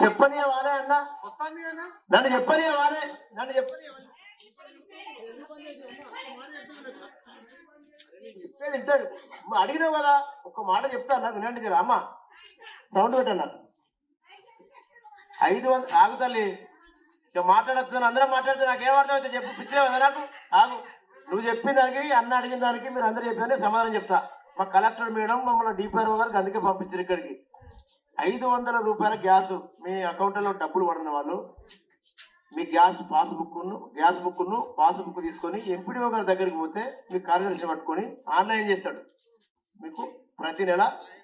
చెప్పని వారే అన్న. నన్ను చెప్పని వారే నన్ను చెప్పని చెప్పేది వింటాడు. అడిగినావు కదా ఒక మాట చెప్తాను నాకు వినండి జర. అమ్మ సౌండ్ పెట్టాను ఐదు వందలు ఆగు తల్లి. ఇక మాట్లాడుతున్నాను అందరం మాట్లాడితే నాకు ఏమర్థం అయితే చెప్పు. పిచ్చే కదా నాకు? ఆగు. నువ్వు చెప్పిన దానికి అన్న అడిగిన దానికి మీరు అందరూ చెప్పారని సమాధానం చెప్తా. మా కలెక్టర్ మేడం మమ్మల్ని డిపిఆర్ఓ గారికి అందుకే పంపించారు ఇక్కడికి. ఐదు వందల రూపాయల గ్యాస్ మీ అకౌంట్లో డబ్బులు పడిన వాళ్ళు మీ గ్యాస్ పాస్బుక్ను గ్యాస్ బుక్ను పాస్బుక్ తీసుకొని ఎంపీడీఓ గారి దగ్గరికి పోతే మీ కార్యదర్శి పట్టుకొని ఆన్లైన్ చేస్తాడు. మీకు ప్రతి నెల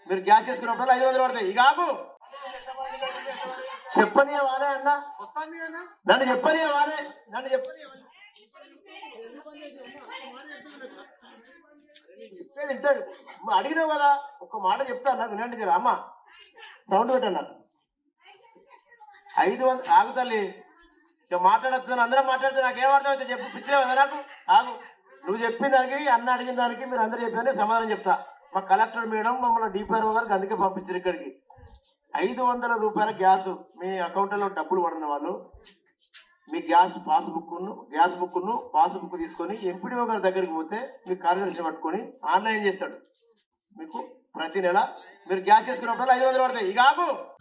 మీరు గ్యాస్ చేసుకున్నప్పుడు ఐదు వందలు పడతాయి. ఇక ఆకు చెప్పని వారే అన్న. నన్ను చెప్పని వారే నన్ను చెప్పని చెప్పేది వింటాడు. అడిగినావు కదా ఒక మాట చెప్తాను నాకు వినండి జర. అమ్మ సౌండ్ పెట్టన్నా ఐదు వందలు ఆగు తల్లి. ఇక మాట్లాడుతున్నాను అందరం మాట్లాడితే నాకు ఏమర్థం అయితే చెప్పు పిచ్చిలే నాకు? ఆగు. నువ్వు చెప్పిన దానికి అన్న అడిగిన దానికి మీరు అందరూ చెప్పిన సమాధానం చెప్తా. మా కలెక్టర్ మేడం మమ్మల్ని డిపిఆర్ఓ గారికి అందుకే పంపించారు ఇక్కడికి. ఐదు వందల రూపాయల గ్యాస్ మీ అకౌంట్లో డబ్బులు పడిన వాళ్ళు మీ గ్యాస్ పాస్బుక్ను గ్యాస్ బుక్ను పాస్బుక్ తీసుకొని ఎంపీడీఓ గారి దగ్గరికి పోతే మీ కార్యదర్శి పట్టుకొని ఆన్లైన్ చేస్తాడు? మీకు ప్రతి నెల మీరు గ్యాస్ తీసుకున్నప్పుడు ఐదు వందలు పడతాయి. ఇక ఆగు